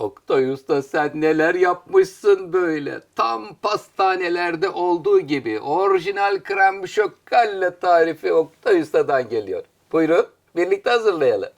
Oktay Usta sen neler yapmışsın böyle. Tam pastanelerde olduğu gibi orijinal krem şokalle tarifi Oktay Usta'dan geliyor. Buyurun birlikte hazırlayalım.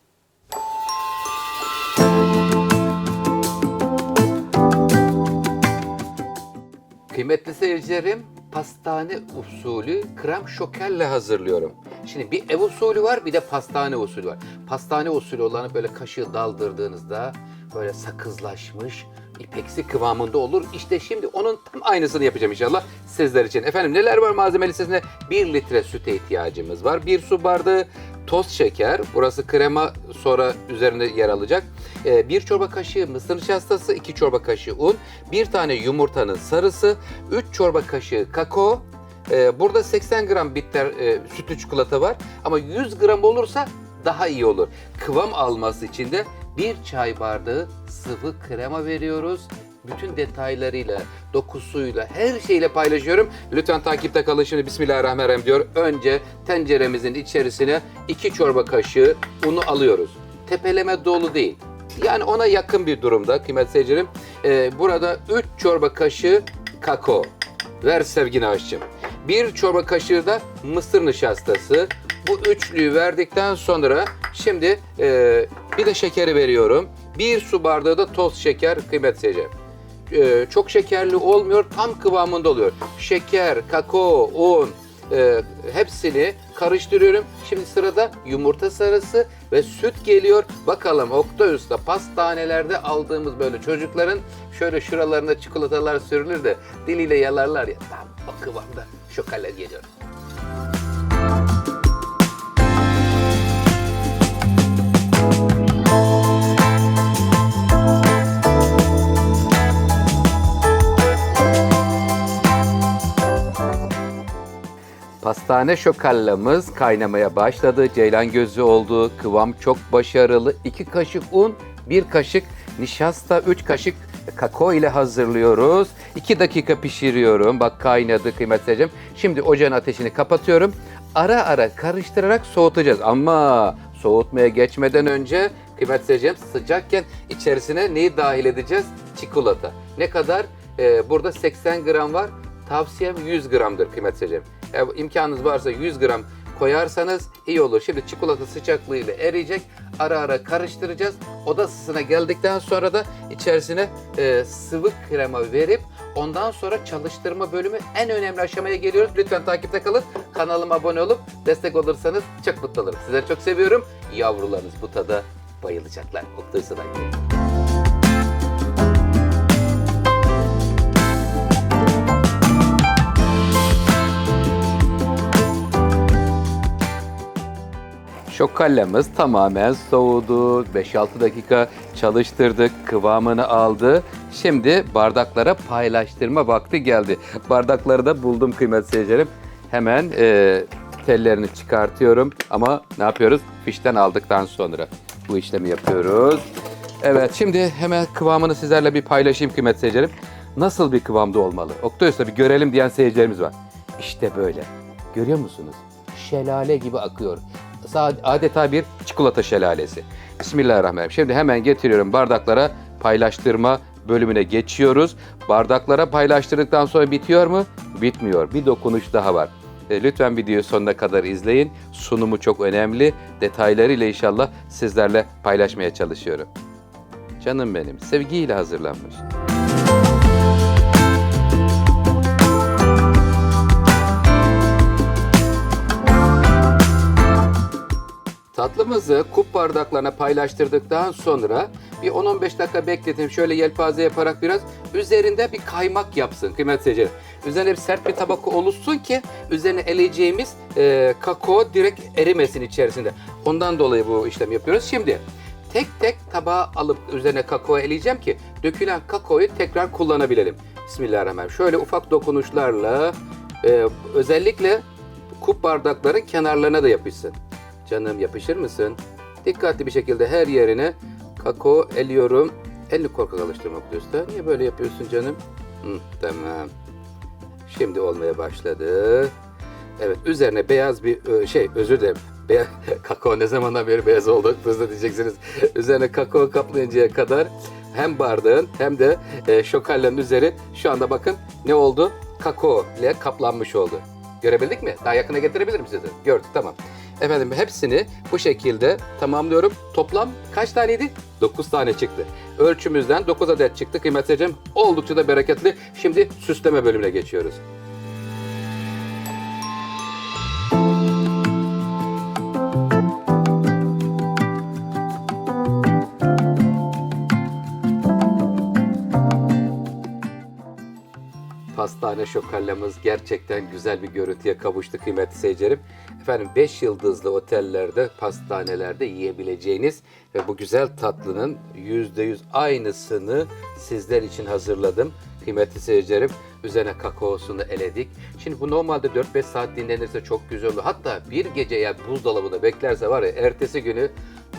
Kıymetli seyircilerim, pastane usulü krem şokelle hazırlıyorum. Şimdi bir ev usulü var, bir de pastane usulü var. Pastane usulü olanı böyle kaşığı daldırdığınızda böyle sakızlaşmış, ipeksi kıvamında olur. İşte şimdi onun tam aynısını yapacağım inşallah sizler için. Efendim neler var malzeme listesinde? 1 litre süte ihtiyacımız var. 1 su bardağı toz şeker. Burası krema sonra üzerinde yer alacak. Ee, bir çorba kaşığı mısır nişastası, 2 çorba kaşığı un, bir tane yumurtanın sarısı, 3 çorba kaşığı kakao, ee, burada 80 gram bitter e, sütlü çikolata var ama 100 gram olursa daha iyi olur. Kıvam alması için de bir çay bardağı sıvı krema veriyoruz. Bütün detaylarıyla, dokusuyla, her şeyle paylaşıyorum. Lütfen takipte kalın. Şimdi Bismillahirrahmanirrahim diyor. Önce tenceremizin içerisine 2 çorba kaşığı unu alıyoruz. Tepeleme dolu değil. Yani ona yakın bir durumda kıymetli seyircilerim. Ee, burada 3 çorba kaşığı kakao. Ver sevgili aşçım. Bir çorba kaşığı da mısır nişastası. Bu üçlüyü verdikten sonra şimdi e, bir de şekeri veriyorum. Bir su bardağı da toz şeker kıymet seyircilerim. E, çok şekerli olmuyor, tam kıvamında oluyor. Şeker, kakao, un, e, hepsini karıştırıyorum. Şimdi sırada yumurta sarısı ve süt geliyor. Bakalım Oktay Usta pastanelerde aldığımız böyle çocukların şöyle şuralarına çikolatalar sürülür de diliyle yalarlar ya. Tam o kıvamda şokaller geliyor. Pastane şokallamız kaynamaya başladı. Ceylan gözü oldu. Kıvam çok başarılı. 2 kaşık un, 1 kaşık nişasta, 3 kaşık kakao ile hazırlıyoruz. 2 dakika pişiriyorum. Bak kaynadı kıymetli seyircim. Şimdi ocağın ateşini kapatıyorum. Ara ara karıştırarak soğutacağız. Ama soğutmaya geçmeden önce kıymetli seyircim sıcakken içerisine neyi dahil edeceğiz? Çikolata. Ne kadar? Ee, burada 80 gram var. Tavsiyem 100 gramdır kıymetli Eğer imkanınız varsa 100 gram koyarsanız iyi olur. Şimdi çikolata sıcaklığıyla eriyecek. Ara ara karıştıracağız. Oda ısısına geldikten sonra da içerisine e, sıvı krema verip ondan sonra çalıştırma bölümü en önemli aşamaya geliyoruz. Lütfen takipte kalın. Kanalıma abone olup destek olursanız çok mutlu olurum. Sizleri çok seviyorum. Yavrularınız bu tada bayılacaklar. Oktay Sıran Şokallemiz tamamen soğudu. 5-6 dakika çalıştırdık. Kıvamını aldı. Şimdi bardaklara paylaştırma vakti geldi. Bardakları da buldum kıymetli seyircilerim. Hemen e, tellerini çıkartıyorum. Ama ne yapıyoruz? Fişten aldıktan sonra bu işlemi yapıyoruz. Evet şimdi hemen kıvamını sizlerle bir paylaşayım kıymetli seyircilerim. Nasıl bir kıvamda olmalı? Oktay bir görelim diyen seyircilerimiz var. İşte böyle. Görüyor musunuz? Şelale gibi akıyor. Adeta bir çikolata şelalesi. Bismillahirrahmanirrahim. Şimdi hemen getiriyorum bardaklara paylaştırma bölümüne geçiyoruz. Bardaklara paylaştırdıktan sonra bitiyor mu? Bitmiyor. Bir dokunuş daha var. E, Lütfen videoyu sonuna kadar izleyin. Sunumu çok önemli. Detaylarıyla inşallah sizlerle paylaşmaya çalışıyorum. Canım benim, sevgiyle hazırlanmış. Tatlımızı kup bardaklarına paylaştırdıktan sonra bir 10-15 dakika bekletin. Şöyle yelpaze yaparak biraz üzerinde bir kaymak yapsın kıymetli seyirciler. Üzerine bir sert bir tabaka oluşsun ki üzerine eleyeceğimiz e, kakao direkt erimesin içerisinde. Ondan dolayı bu işlemi yapıyoruz. Şimdi tek tek tabağa alıp üzerine kakao eleyeceğim ki dökülen kakaoyu tekrar kullanabilelim. Bismillahirrahmanirrahim. Şöyle ufak dokunuşlarla e, özellikle kup bardakların kenarlarına da yapışsın. Canım yapışır mısın? Dikkatli bir şekilde her yerine kakao eliyorum. Elini korkak alıştırmak usta. Niye böyle yapıyorsun canım? Hı, tamam. Şimdi olmaya başladı. Evet üzerine beyaz bir ö, şey özür dilerim. Beya- kakao ne zamandan beri beyaz oldu? De diyeceksiniz. Üzerine kakao kaplayıncaya kadar hem bardağın hem de e, şokalyanın üzeri şu anda bakın ne oldu? Kakao ile kaplanmış oldu. Görebildik mi? Daha yakına getirebilirim size. Gördük tamam. Efendim hepsini bu şekilde tamamlıyorum. Toplam kaç taneydi? 9 tane çıktı. Ölçümüzden 9 adet çıktı kıymetli seyircilerim. Oldukça da bereketli. Şimdi süsleme bölümüne geçiyoruz. Pastane şokallamız gerçekten güzel bir görüntüye kavuştu kıymetli seyircilerim. Efendim 5 yıldızlı otellerde, pastanelerde yiyebileceğiniz ve bu güzel tatlının %100 aynısını sizler için hazırladım. Kıymetli seyircilerim üzerine kakaosunu eledik. Şimdi bu normalde 4-5 saat dinlenirse çok güzel olur. Hatta bir gece eğer buzdolabında beklerse var ya ertesi günü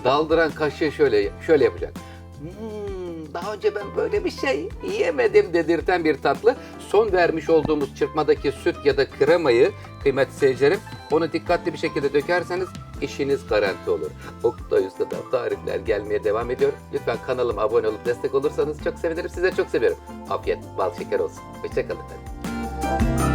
daldıran kaşığı şöyle şöyle yapacak. Hmm, daha önce ben böyle bir şey yemedim dedirten bir tatlı. Son vermiş olduğumuz çırpmadaki süt ya da kremayı kıymetli seyircilerim onu dikkatli bir şekilde dökerseniz işiniz garanti olur. Oktay Usta'dan tarifler gelmeye devam ediyor. Lütfen kanalıma abone olup destek olursanız çok sevinirim. Size çok seviyorum. Afiyet, bal şeker olsun. Hoşçakalın efendim.